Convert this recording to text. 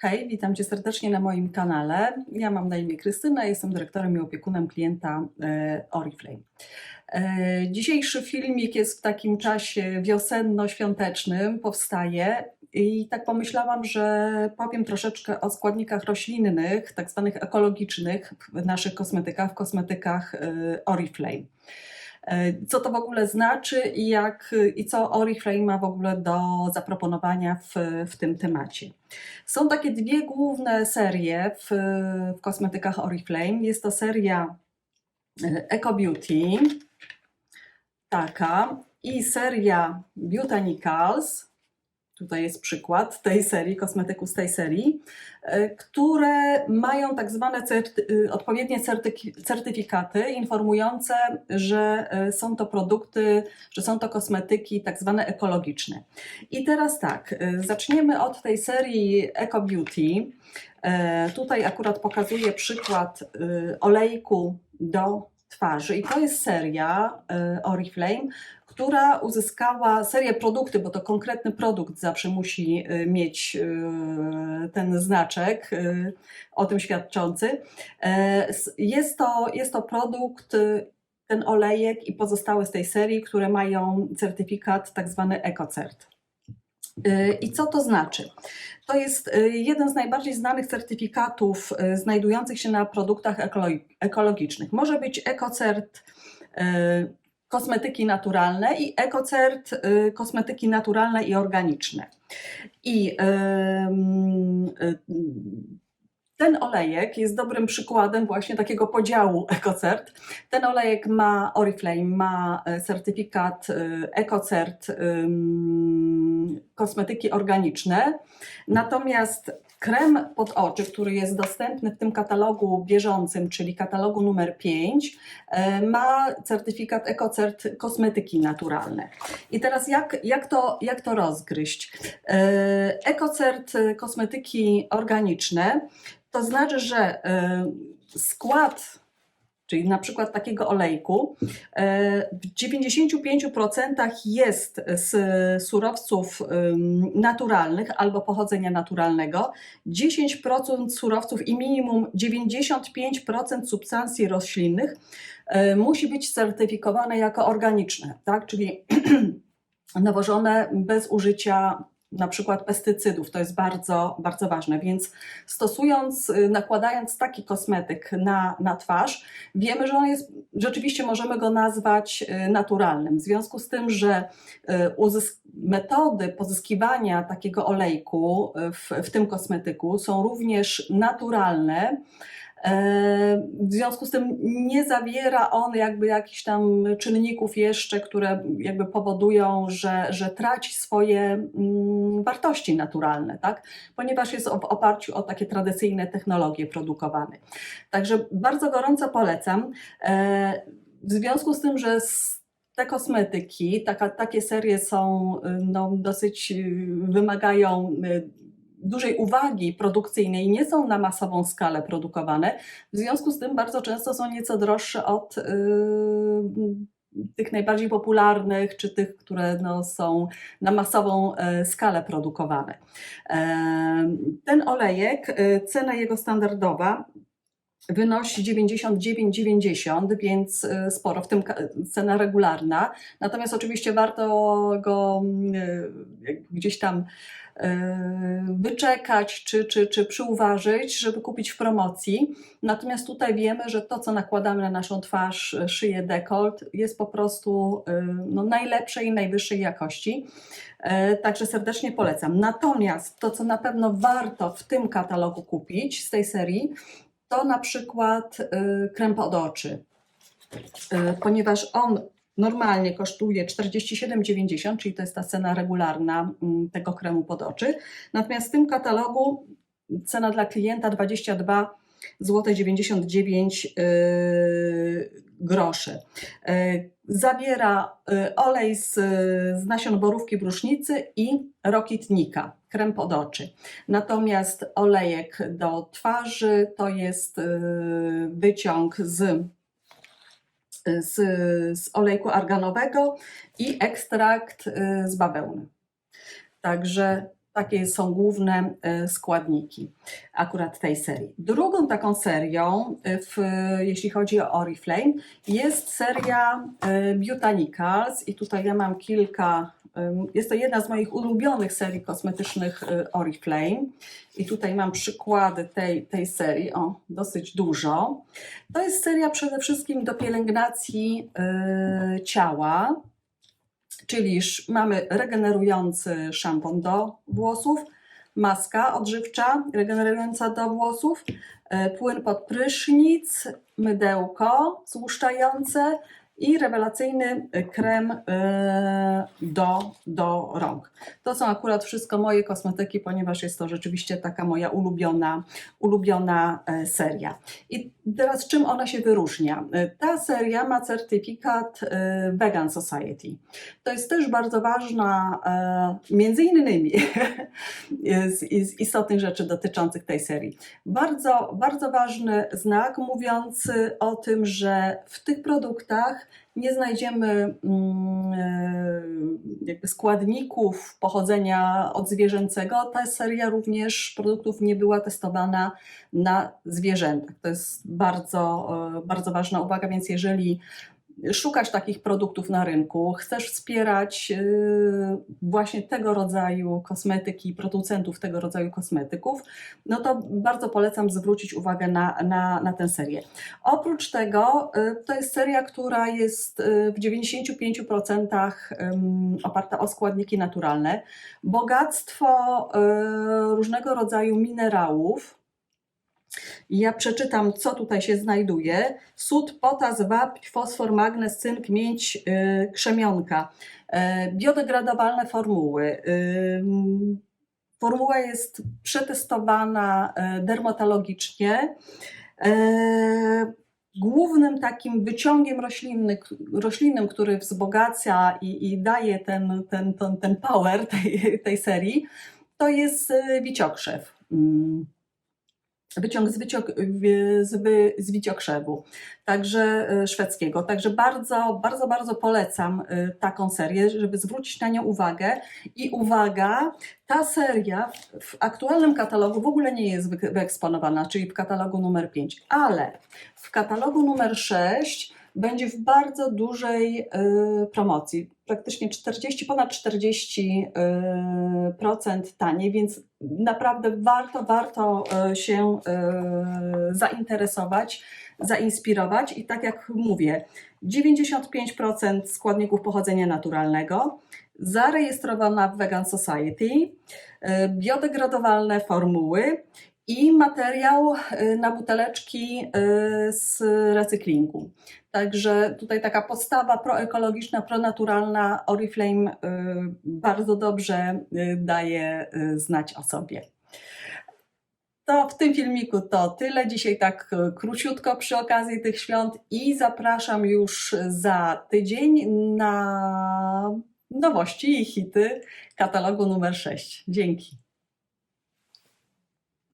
Hej, witam Cię serdecznie na moim kanale. Ja mam na imię Krystyna, jestem dyrektorem i opiekunem klienta e, Oriflame. E, Dzisiejszy filmik jest w takim czasie wiosenno-świątecznym, powstaje i tak pomyślałam, że powiem troszeczkę o składnikach roślinnych, tak zwanych ekologicznych w naszych kosmetykach, w kosmetykach e, Oriflame. E, Co to w ogóle znaczy i, jak, i co Oriflame ma w ogóle do zaproponowania w, w tym temacie. Są takie dwie główne serie w, w kosmetykach Oriflame. Jest to seria e, Eco Beauty, taka, i seria Botanicals. Tutaj jest przykład tej serii, kosmetyku z tej serii, e, które mają tak zwane certy, y, odpowiednie certyfikaty informujące, że e, są to produkty, że są to kosmetyki tak zwane ekologiczne. I teraz tak, e, zaczniemy od tej serii Eco Beauty. E, Tutaj akurat pokazuję przykład e, olejku do twarzy i to jest seria e, Oriflame, która uzyskała serię produkty, bo to konkretny produkt zawsze musi e, mieć e, ten znaczek e, o tym świadczący. E, Jest to, jest to produkt, ten olejek i pozostałe z tej serii, które mają certyfikat tak zwany EcoCert. I co to znaczy? To jest jeden z najbardziej znanych certyfikatów znajdujących się na produktach ekolo- ekologicznych. Może być EcoCert kosmetyki naturalne i EcoCert e, kosmetyki naturalne i organiczne. I e, ten olejek jest dobrym przykładem właśnie takiego podziału EcoCert. Ten olejek ma Oriflame, ma e, certyfikat EcoCert kosmetyki organiczne. Natomiast krem pod oczy, który jest dostępny w tym katalogu bieżącym, czyli katalogu numer 5, e, ma certyfikat EcoCert kosmetyki naturalne. I teraz jak, jak, to, jak to rozgryźć? E, EcoCert e, kosmetyki organiczne to znaczy, że e, skład, czyli na przykład takiego olejku, e, w 95% jest z surowców naturalnych albo pochodzenia naturalnego, 10% surowców i minimum 95% substancji roślinnych e, musi być certyfikowane jako organiczne, tak? czyli nawożone bez użycia na przykład pestycydów. To jest bardzo, bardzo ważne. Więc stosując, y, nakładając taki kosmetyk na, na twarz, wiemy, że on jest, rzeczywiście możemy go nazwać y, naturalnym. W związku z tym, że y, metody pozyskiwania takiego olejku w, w tym kosmetyku są również naturalne, W związku z tym nie zawiera on jakby jakichś tam czynników jeszcze, które jakby powodują, że, że traci swoje mm, wartości naturalne, tak? ponieważ jest w oparciu o takie tradycyjne technologie produkowany. Także bardzo gorąco polecam. E, W związku z tym, że te kosmetyki, taka, takie serie są no, dosyć wymagają y, dużej uwagi produkcyjnej, nie są na masową skalę produkowane. W związku z tym bardzo często są nieco droższe od yy, tych najbardziej popularnych, czy tych, które no, są na masową e, skalę produkowane. E, Ten olejek, e, cena jego standardowa wynosi 99,90, więc sporo, w tym cena regularna. Natomiast oczywiście warto go mm, gdzieś tam wyczekać czy, czy, czy przyuważyć, żeby kupić w promocji. Natomiast tutaj wiemy, że to, co nakładamy na naszą twarz, e, szyję, dekolt, jest po prostu e, no, najlepszej i najwyższej jakości. Także serdecznie polecam. Natomiast to, co na pewno warto w tym katalogu kupić z tej serii, to na przykład y, krem pod oczy, Y, ponieważ on normalnie kosztuje 47,90, czyli to jest ta cena regularna mm, tego kremu pod oczy. Natomiast w tym katalogu cena dla klienta 22 zł 99 y, groszy. Y, Zawiera y, olej z, z nasion borówki brusznicy i rokitnika, krem pod oczy. Natomiast olejek do twarzy to jest wyciąg z, z, z olejku arganowego i ekstrakt y, z bawełny. Także Takie są główne e, składniki akurat tej serii. Drugą taką serią, e, w, jeśli chodzi o Oriflame, jest seria Botanicals i tutaj ja mam kilka, jest to jedna z moich ulubionych serii kosmetycznych e, Oriflame i tutaj mam przykłady tej, tej serii, o dosyć dużo. To jest seria przede wszystkim do pielęgnacji e, ciała, czyli mamy regenerujący szampon do włosów, maska odżywcza regenerująca do włosów, e, płyn pod prysznic, mydełko złuszczające i rewelacyjny krem e, do, do rąk. To są akurat wszystko moje kosmetyki, ponieważ jest to rzeczywiście taka moja ulubiona, ulubiona e, seria. I teraz czym ona się wyróżnia? E, Ta seria ma certyfikat Vegan Society. To jest też bardzo ważna, między innymi z, z istotnych rzeczy dotyczących tej serii. Bardzo, bardzo ważny znak mówiący o tym, że w tych produktach nie znajdziemy mm, e, jakby składników pochodzenia odzwierzęcego. Ta seria również produktów nie była testowana na zwierzętach. To jest bardzo, e, bardzo ważna uwaga, więc jeżeli szukasz takich produktów na rynku, chcesz wspierać yy, właśnie tego rodzaju kosmetyki, producentów tego rodzaju kosmetyków, no to bardzo polecam zwrócić uwagę na, na, na tę serię. Oprócz tego yy, to jest seria, która jest yy, w 95% ym, oparta o składniki naturalne, bogactwo różnego rodzaju minerałów, ja przeczytam, co tutaj się znajduje. Sód, potas, wapń, fosfor, magnez, cynk, miedź, yy, krzemionka. Yy, biodegradowalne formuły. Yy, formuła jest przetestowana yy, dermatologicznie. Yy, Głównym takim wyciągiem roślinny, roślinnym, który wzbogaca i, i daje ten, ten, ten, ten power tej, tej serii, to jest yy, wiciokrzew. Mm wyciąg z, wyciok, z, wy- z wiciokrzewu, także e, szwedzkiego. Także bardzo, bardzo, bardzo polecam e, taką serię, żeby zwrócić na nią uwagę. I uwaga, ta seria w- aktualnym katalogu w ogóle nie jest wy- wyeksponowana, czyli w katalogu numer 5, ale w katalogu numer 6 będzie w bardzo dużej e, promocji, praktycznie 40, ponad 40% e, procent taniej, więc naprawdę warto, warto e, się e, zainteresować, zainspirować. I tak jak mówię, 95% składników pochodzenia naturalnego, zarejestrowana w Vegan Society, biodegradowalne formuły i materiał e, na buteleczki e, z recyklingu. Także tutaj taka podstawa proekologiczna, pronaturalna Oriflame y, bardzo dobrze y, daje y, znać o sobie. To w tym filmiku to tyle. Dzisiaj tak y, króciutko przy okazji tych świąt i zapraszam już za tydzień na nowości i hity katalogu numer 6. Dzięki.